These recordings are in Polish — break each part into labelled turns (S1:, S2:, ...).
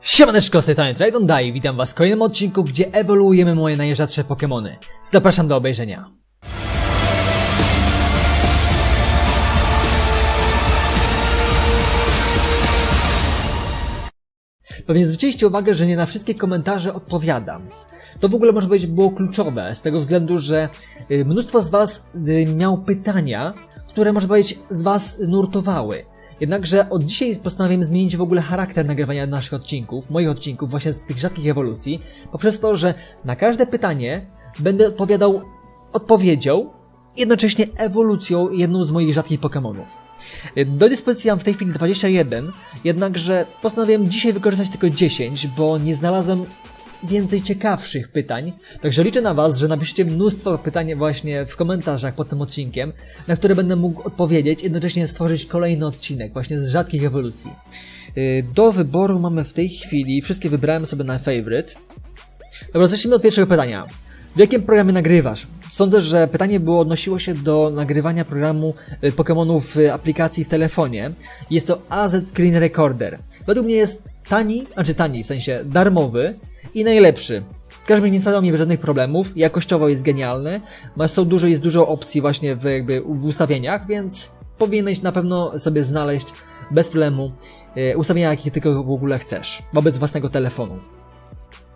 S1: Siemaneczko, z tej strony Tridon Dai, witam was w kolejnym odcinku, gdzie ewoluujemy moje najrzadsze Pokémony. Zapraszam do obejrzenia. Pewnie zwróciliście uwagę, że nie na wszystkie komentarze odpowiadam. To w ogóle może powiedzieć było kluczowe, z tego względu, że y, mnóstwo z was y, miało pytania, które może powiedzieć z was nurtowały. Jednakże od dzisiaj postanowiłem zmienić w ogóle charakter nagrywania naszych odcinków, moich odcinków, właśnie z tych rzadkich ewolucji, poprzez to, że na każde pytanie będę odpowiadał odpowiedzią, jednocześnie ewolucją jedną z moich rzadkich Pokémonów. Do dyspozycji mam w tej chwili 21, jednakże postanowiłem dzisiaj wykorzystać tylko 10, bo nie znalazłem więcej ciekawszych pytań. Także liczę na Was, że napiszecie mnóstwo pytań właśnie w komentarzach pod tym odcinkiem, na które będę mógł odpowiedzieć, jednocześnie stworzyć kolejny odcinek właśnie z rzadkich ewolucji. Yy, Do wyboru mamy w tej chwili, wszystkie wybrałem sobie na favorite. Dobra, zacznijmy od pierwszego pytania. W jakim programie nagrywasz? Sądzę, że pytanie było odnosiło się do nagrywania programu y, Pokémonów w aplikacji w telefonie. Jest to AZ Screen Recorder. Według mnie jest tani, znaczy tani, w sensie darmowy i najlepszy. Razie nie sprawiał mi żadnych problemów, jakościowo jest genialny, ma, są dużo, jest dużo opcji właśnie w, jakby, w ustawieniach, więc powinieneś na pewno sobie znaleźć bez problemu y, ustawienia, jakie tylko w ogóle chcesz, wobec własnego telefonu.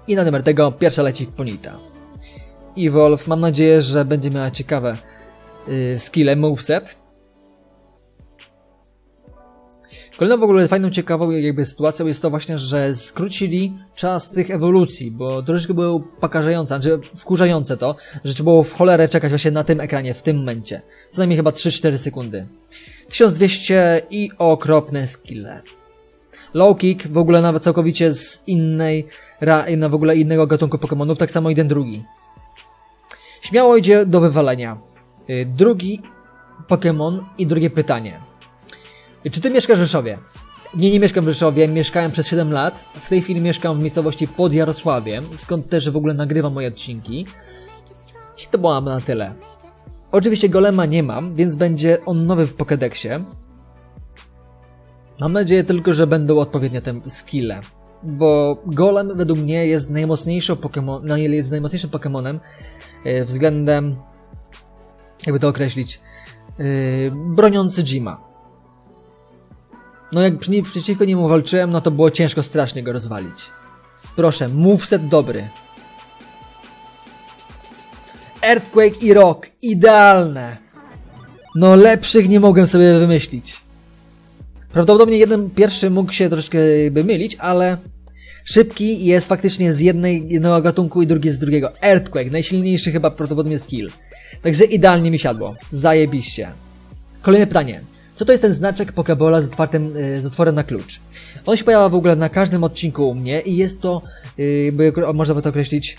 S1: I na numer tego pierwsza leci Ponita. Evolve, mam nadzieję, że będzie miała ciekawe yy, skille, moveset. Kolejną w ogóle fajną, ciekawą jakby sytuacją jest to właśnie, że skrócili czas tych ewolucji, bo troszeczkę było pokażające, znaczy wkurzające to, że trzeba było w cholerę czekać właśnie na tym ekranie, w tym momencie. Co najmniej chyba 3-4 sekundy. 1200 i okropne skille. Low kick w ogóle nawet całkowicie z innej, ra, na w ogóle innego gatunku Pokémonów, tak samo i ten drugi. Śmiało idzie do wywalenia. Y, Drugi Pokémon i drugie pytanie. Czy ty mieszkasz w Rzeszowie? Nie, nie mieszkam w Rzeszowie, mieszkałem przez 7 lat. W tej chwili mieszkam w miejscowości pod Jarosławiem, skąd też w ogóle nagrywam moje odcinki. I to było na tyle. Oczywiście golema nie mam, więc będzie on nowy w Pokédexie. Mam nadzieję tylko, że będą odpowiednie te skille. Bo golem według mnie jest najmocniejszą Pokemon, no, jest najmocniejszym Pokemonem yy, względem, jakby to określić, yy, broniący Jima. No jak przeciwko niemu walczyłem, no to było ciężko strasznie go rozwalić. Proszę, moveset dobry. Earthquake i Rock, idealne. No lepszych nie mogłem sobie wymyślić. Prawdopodobnie jeden pierwszy mógł się troszeczkę by mylić, ale szybki jest faktycznie z jednej, jednego gatunku i drugi z drugiego. Earthquake, najsilniejszy chyba prawdopodobnie skill. Także idealnie mi siadło. Zajebiście. Kolejne pytanie. Co to jest ten znaczek Pokebola z, otwartym, e, z otworem na klucz? On się pojawia w ogóle na każdym odcinku u mnie i jest to, yy, by, można by to określić,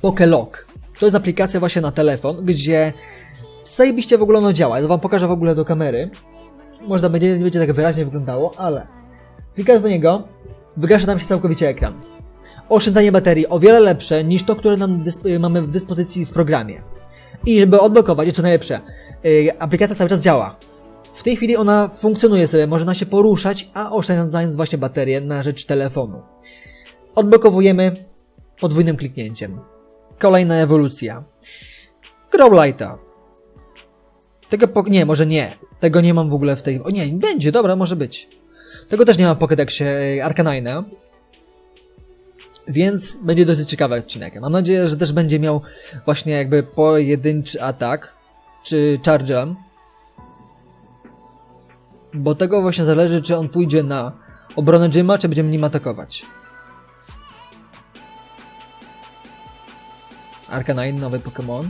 S1: Pokelog. To jest aplikacja właśnie na telefon, gdzie zajebiście w ogóle ono działa. Ja wam pokażę w ogóle do kamery. Można będzie, nie będzie tak wyraźnie wyglądało, ale klikasz do niego, wygasza nam się całkowicie ekran. Oszczędzanie baterii o wiele lepsze niż to, które nam dysp- mamy w dyspozycji w programie. I żeby odblokować, jeszcze najlepsze, yy, aplikacja cały czas działa. W tej chwili ona funkcjonuje sobie, można się poruszać, a oszczędzając właśnie baterię na rzecz telefonu. Odblokowujemy podwójnym kliknięciem. Kolejna ewolucja. Growlite'a. Tego po... Nie, może nie. Tego nie mam w ogóle w tej... O nie, będzie, dobra, może być. Tego też nie mam w Pokédexie e, Arcanine'a. Więc będzie dosyć ciekawy odcinek. Mam nadzieję, że też będzie miał właśnie jakby pojedynczy atak, czy charge Bo tego właśnie zależy, czy on pójdzie na obronę Jima, czy będzie nim atakować. Arcanine, nowy Pokémon.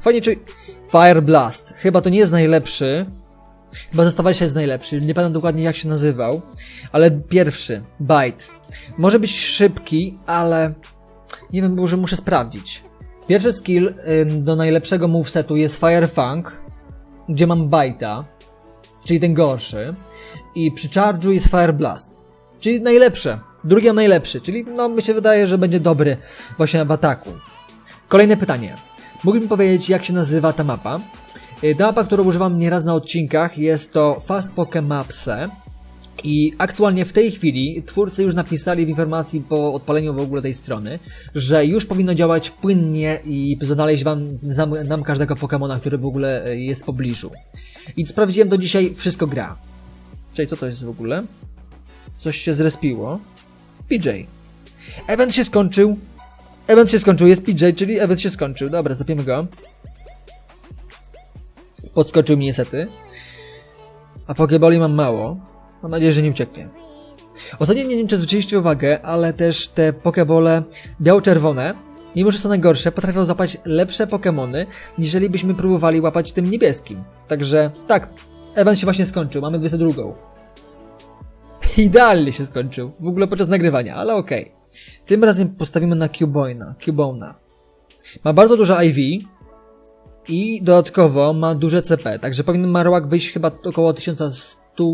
S1: Fajnie czuj... Fire Blast. Chyba to nie jest najlepszy. Chyba zestawa się jest najlepszy. Nie pamiętam dokładnie jak się nazywał. Ale pierwszy. Bite. Może być szybki, ale... Nie wiem, może muszę sprawdzić. Pierwszy skill y, do najlepszego movesetu jest Fire Fang, gdzie mam Bite'a, czyli ten gorszy. I przy charge'u jest Fire Blast, czyli najlepsze. Drugi najlepszy, czyli no mi się wydaje, że będzie dobry właśnie w ataku. Kolejne pytanie. Mógłbym powiedzieć, jak się nazywa ta mapa? Y, Ta mapa, którą używam nieraz na odcinkach, jest to Fast Poké Mapse I aktualnie w tej chwili twórcy już napisali w informacji po odpaleniu w ogóle tej strony, że już powinno działać płynnie i znaleźć wam nam, nam każdego Pokemona, który w ogóle e, jest w pobliżu. I sprawdziłem to dzisiaj, wszystko gra. Czyli co to jest w ogóle? Coś się zrespiło. PJ. Event się skończył. Event się skończył, jest PJ, czyli event się skończył. Dobra, zapiemy go. Podskoczył mi niestety. A Pokeboli mam mało. Mam nadzieję, że nie ucieknie. Ostatnio nie wiem, czy zwróciliście uwagę, ale też te Pokebole biało-czerwone, mimo że są najgorsze, potrafią złapać lepsze Pokemony, niżeli byśmy próbowali łapać tym niebieskim. Także tak, event się właśnie skończył, mamy 22. Idealnie się skończył, w ogóle podczas nagrywania, ale okej. Tym razem postawimy na Cubona, Cubona. Ma bardzo duże IV i dodatkowo ma duże CP, także powinien Marowak wyjść chyba około 1100,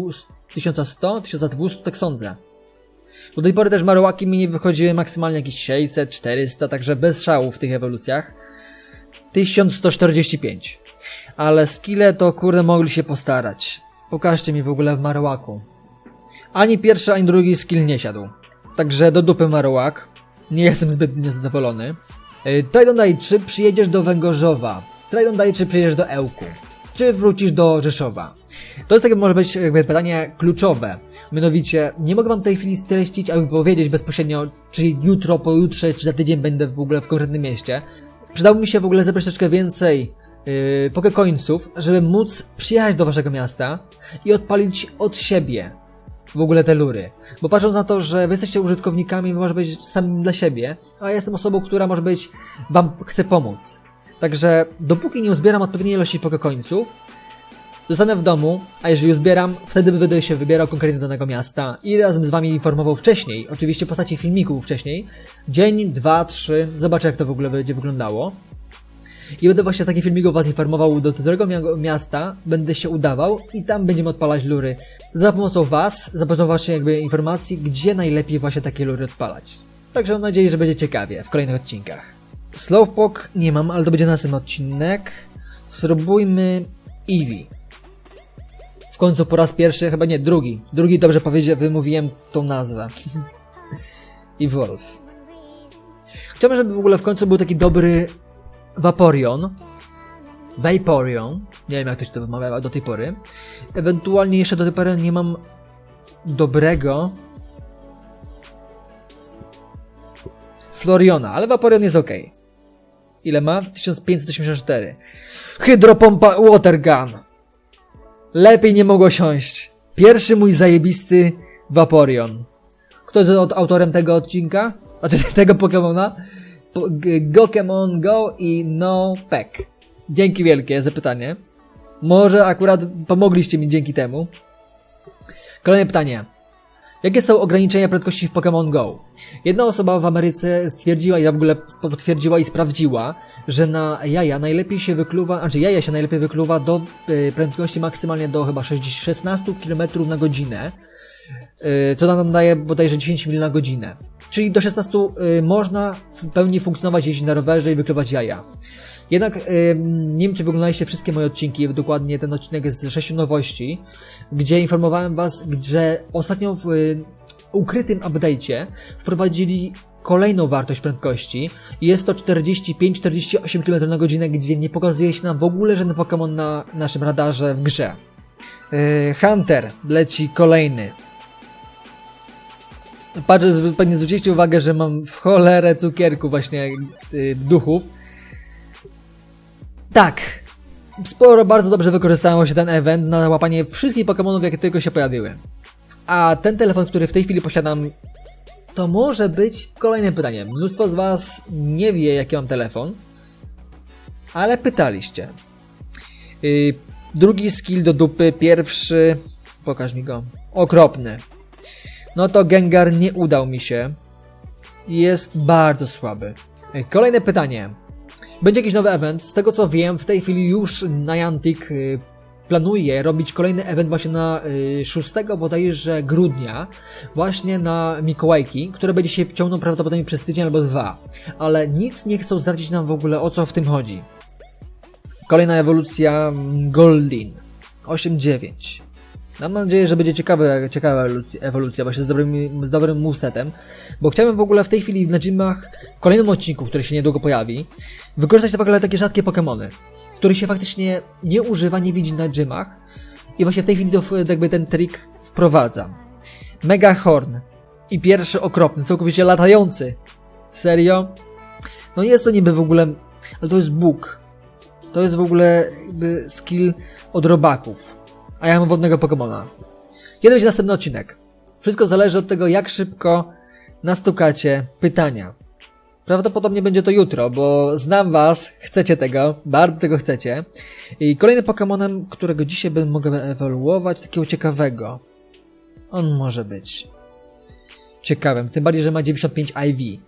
S1: 1100, 1200, tak sądzę. Do tej pory też Marowaki mi nie wychodziły maksymalnie jakieś 600, 400, także bez szału w tych ewolucjach. 1145. Ale skille to kurde mogli się postarać. Pokażcie mi w ogóle w Marłaku. Ani pierwszy, ani drugi skill nie siadł. Także do dupy Marłak. Nie jestem zbytnio zadowolony. Yy, Tridon daj, czy przyjedziesz do Węgorzowa? Tridon daj, czy przyjedziesz do Ełku? Czy wrócisz do Rzeszowa? To jest takie może być jakby pytanie kluczowe. Mianowicie, nie mogę wam w tej chwili streścić, aby powiedzieć bezpośrednio, czy jutro, pojutrze, czy za tydzień będę w ogóle w konkretnym mieście. Przydałoby mi się w ogóle zebrać troszeczkę więcej yy, żeby móc przyjechać do waszego miasta i odpalić od siebie w ogóle te lury. Bo patrząc na to, że wy jesteście użytkownikami, może być samym dla siebie, a ja jestem osobą, która może być, wam chce pomóc. Także dopóki nie uzbieram odpowiedniej ilości pokekońców, zostanę w domu, a jeżeli już zbieram, wtedy będę się wybierał konkretnie do danego miasta i razem z wami informował wcześniej, oczywiście w postaci filmików wcześniej, dzień, dwa, trzy, zobaczę jak to w ogóle będzie wyglądało. I będę właśnie z takich filmików was informował, do którego mia- miasta będę się udawał i tam będziemy odpalać lury za pomocą was, za pomocą właśnie jakby informacji, gdzie najlepiej właśnie takie lury odpalać. Także mam nadzieję, że będzie ciekawie w kolejnych odcinkach. Slowpoke nie mam, ale to będzie następny odcinek. Spróbujmy Eevee. W końcu po raz pierwszy, chyba nie, drugi. Drugi dobrze powiedział, wymówiłem tą nazwę. Evolve. Chciałbym, żeby w ogóle w końcu był taki dobry Vaporeon. Vaporeon. Nie wiem jak to się to wymawia do tej pory. Ewentualnie jeszcze do tej pory nie mam dobrego Floriona, ale Vaporeon jest ok. Ile ma? 1584. Hydropompa Water Gun. Lepiej nie mogło siąść. Pierwszy mój zajebisty Vaporeon. Kto jest autorem tego odcinka? Te- tego Pokemona? Po- Gokemon Go i No Pack. Dzięki wielkie za pytanie. Może akurat pomogliście mi dzięki temu. Kolejne pytanie. Jakie są ograniczenia prędkości w Pokémon Go? Jedna osoba w Ameryce stwierdziła i w ogóle potwierdziła i sprawdziła, że na jaja najlepiej się wykluwa, znaczy jaja się najlepiej wykluwa do y, prędkości maksymalnie do chyba 60 16 km na godzinę, y, co nam daje bodajże 10 mil na godzinę. Czyli do 16 y, można w pełni funkcjonować, jeździć na rowerze i wykluwać jaja. Jednak ym, nie wiem, czy wyglądaliście wszystkie moje odcinki, dokładnie ten odcinek z 6 nowości, gdzie informowałem Was, że ostatnio w ukrytym update'cie wprowadzili kolejną wartość prędkości. Jest to 45-48 km na godzinę, gdzie nie pokazuje się nam w ogóle żaden Pokémon na naszym radarze w grze. Yy, Hunter leci kolejny. Patrz, pewnie zwróciliście uwagę, że mam w cholerę cukierku właśnie yy, duchów. Tak. Sporo, bardzo dobrze wykorzystało się ten event na łapanie wszystkich Pokémonów, jakie tylko się pojawiły. A ten telefon, który w tej chwili posiadam, to może być kolejne pytanie. Mnóstwo z Was nie wie, jaki mam telefon, ale pytaliście. Yy, drugi skill do dupy, pierwszy. Pokaż mi go. Okropny. No to Gengar nie udał mi się. Jest bardzo słaby. Yy, Kolejne pytanie. Będzie jakiś nowy event. Z tego co wiem, w tej chwili już Niantic y, planuje robić kolejny event właśnie na y, 6 bodajże grudnia, właśnie na Mikołajki, które będzie się ciągnął prawdopodobnie przez tydzień albo dwa. Ale nic nie chcą zdradzić nam w ogóle o co w tym chodzi. Kolejna ewolucja mm, Goldin 8.9. Mam nadzieję, że będzie ciekawe, ciekawa ewolucja, właśnie z dobrym, z dobrym movesetem, bo chciałbym w ogóle w tej chwili na gymach, w kolejnym odcinku, który się niedługo pojawi, wykorzystać w ogóle takie rzadkie Pokémony, których się faktycznie nie używa, nie widzi na gymach i właśnie w tej chwili to, jakby ten trik wprowadzam. Mega Horn i pierwszy okropny, całkowicie latający. Serio? No jest to niby w ogóle, ale to jest Bóg. To jest w ogóle skill od robaków. A ja mam wodnego Pokemona. Kiedy będzie następny odcinek? Wszystko zależy od tego, jak szybko nastukacie pytania. Prawdopodobnie będzie to jutro, bo znam was, chcecie tego, bardzo tego chcecie. I kolejnym Pokemonem, którego dzisiaj będę mogę ewoluować, takiego ciekawego. On może być ciekawym, tym bardziej, że ma 95 IV.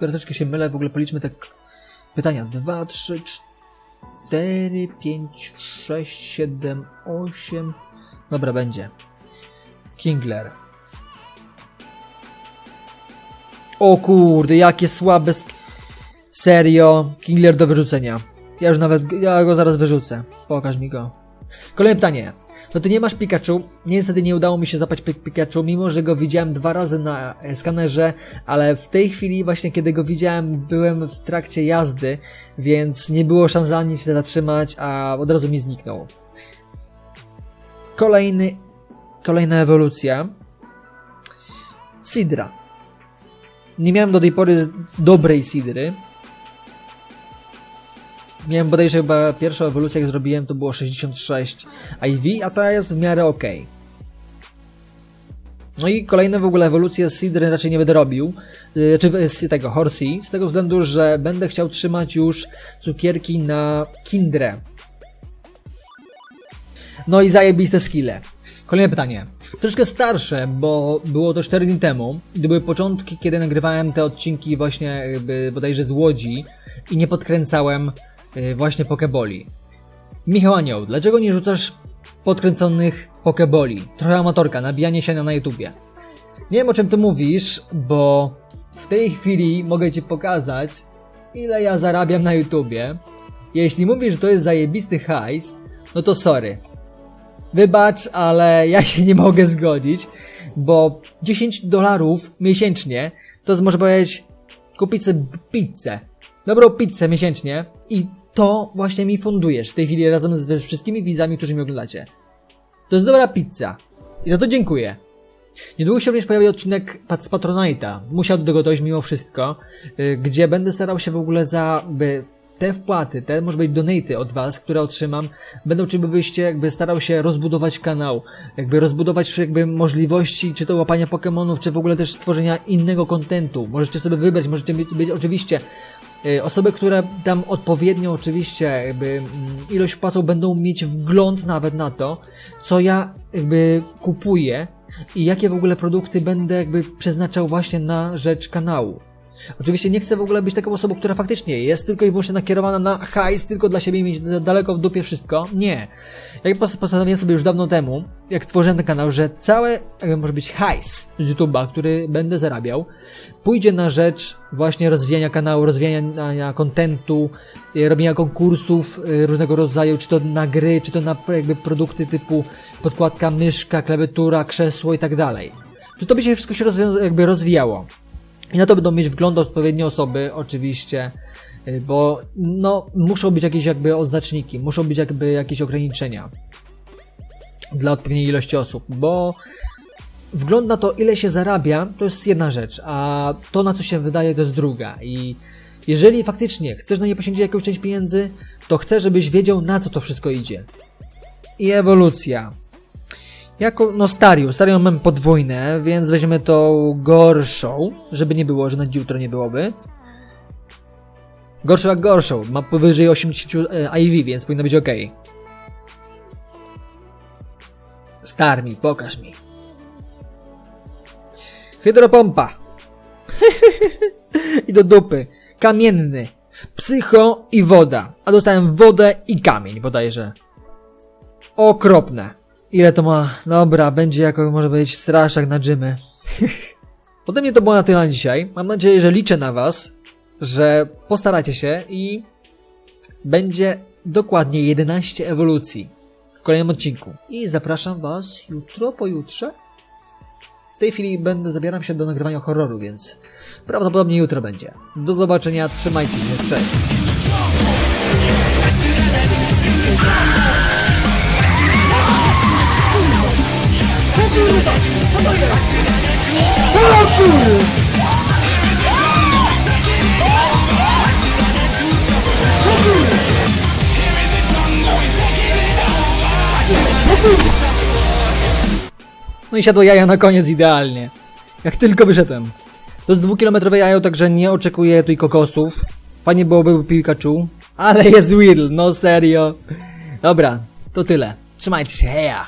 S1: Troszeczkę się mylę, w ogóle policzmy tak pytania. 2, 3, 4, 5, 6, 7, 8. Dobra, będzie. Kingler. O kurde, jakie słabe. Serio, Kingler do wyrzucenia. Ja już nawet, ja go zaraz wyrzucę. Pokaż mi go. Kolejne pytanie. No ty nie masz Pikachu. Niestety nie udało mi się zapać Pi- Pikachu, mimo że go widziałem dwa razy na e, skanerze, ale w tej chwili właśnie kiedy go widziałem byłem w trakcie jazdy, więc nie było szans ani się zatrzymać, a od razu mi zniknął. Kolejny, kolejna ewolucja. Sidra. Nie miałem do tej pory dobrej Sidry. Miałem bodajże chyba pierwszą ewolucję jak zrobiłem to było 66 IV, a ta jest w miarę ok. No i kolejne w ogóle ewolucje Sidry raczej nie będę robił, yy, czy z tego Horsey, z tego względu, że będę chciał trzymać już cukierki na Kindrę. No i zajebiste skille. Kolejne pytanie. Troszkę starsze, bo było to 4 dni temu. To były początki, kiedy nagrywałem te odcinki właśnie jakby bodajże z Łodzi i nie podkręcałem y, właśnie pokeboli. Michał Anioł, dlaczego nie rzucasz podkręconych pokeboli? Trochę amatorka, nabijanie się na YouTubie. Nie wiem o czym ty mówisz, bo w tej chwili mogę ci pokazać, ile ja zarabiam na YouTubie. Jeśli mówisz, że to jest zajebisty hajs, no to sorry. Wybacz, ale ja się nie mogę zgodzić, bo 10 dolarów miesięcznie to może powiedzieć, kupić sobie pizzę. Dobrą pizzę miesięcznie i to właśnie mi fundujesz w tej chwili razem z wszystkimi widzami, którzy mnie oglądacie. To jest dobra pizza. I za to dziękuję. Niedługo się również pojawi odcinek z Patronite'a. Musiał do tego dojść mimo wszystko, y, gdzie będę starał się w ogóle za by te wpłaty, te może być donaty od was, które otrzymam, będą czy byście jakby starał się rozbudować kanał, jakby rozbudować jakby możliwości, czy to łapania Pokémonów, czy w ogóle też stworzenia innego kontentu. Możecie sobie wybrać, możecie mieć, być oczywiście Osoby, które tam odpowiednio oczywiście jakby mm, ilość wpłacą będą mieć wgląd nawet na to, co ja jakby kupuję i jakie w ogóle produkty będę jakby przeznaczał właśnie na rzecz kanału. Oczywiście nie chcę w ogóle być taką osobą, która faktycznie jest tylko i wyłącznie nakierowana na hajs, tylko dla siebie i mieć daleko w dupie wszystko. Nie. Jak pos- postanowiłem sobie już dawno temu, jak tworzyłem ten kanał, że jakby może być hajs z YouTube'a, który będę zarabiał, pójdzie na rzecz właśnie rozwijania kanału, rozwijania kontentu, y, robienia konkursów y, różnego rodzaju, czy to na gry, czy to na jakby produkty typu podkładka, myszka, klawiatura, krzesło i tak dalej. Czy to by się wszystko się rozwi- jakby rozwijało. I na to będą mieć wgląd odpowiednie osoby, oczywiście, y, bo no, muszą być jakieś jakby oznaczniki, muszą być jakby jakieś ograniczenia dla odpowiedniej ilości osób, bo wgląd na to, ile się zarabia, to jest jedna rzecz, a to, na co się wydaje, to jest druga. I jeżeli faktycznie chcesz na nie poświęcić jakąś część pieniędzy, to chcę, żebyś wiedział, na co to wszystko idzie. I ewolucja. Jako, no Stariu, Stariu mam podwójne, więc weźmiemy tą gorszą, żeby nie było, że na jutro nie byłoby. Gorszą jak gorszą, ma powyżej 80 e, IV, więc powinno być ok. Starmi, pokaż mi. Hydropompa. I do dupy. Kamienny. Psycho i woda. A dostałem wodę i kamień bodajże. Okropne. Ile to ma? Dobra, będzie jako może być straszak na dżymy. Ode mnie to było na tyle na dzisiaj. Mam nadzieję, że liczę na was, że postaracie się i będzie dokładnie 11 ewolucji. w kolejnym odcinku. I zapraszam Was jutro, pojutrze. W tej chwili będę, zabieram się do nagrywania horroru, więc prawdopodobnie jutro będzie. Do zobaczenia, trzymajcie się, cześć. No i siadło jaja na koniec idealnie. Jak tylko wyszedłem. To jest dwukilometrowe jajo, także nie oczekuję tutaj kokosów. Fajnie byłoby Pikachu. Ale jest Weedle, no serio. Dobra, to tyle. Trzymajcie się, heja!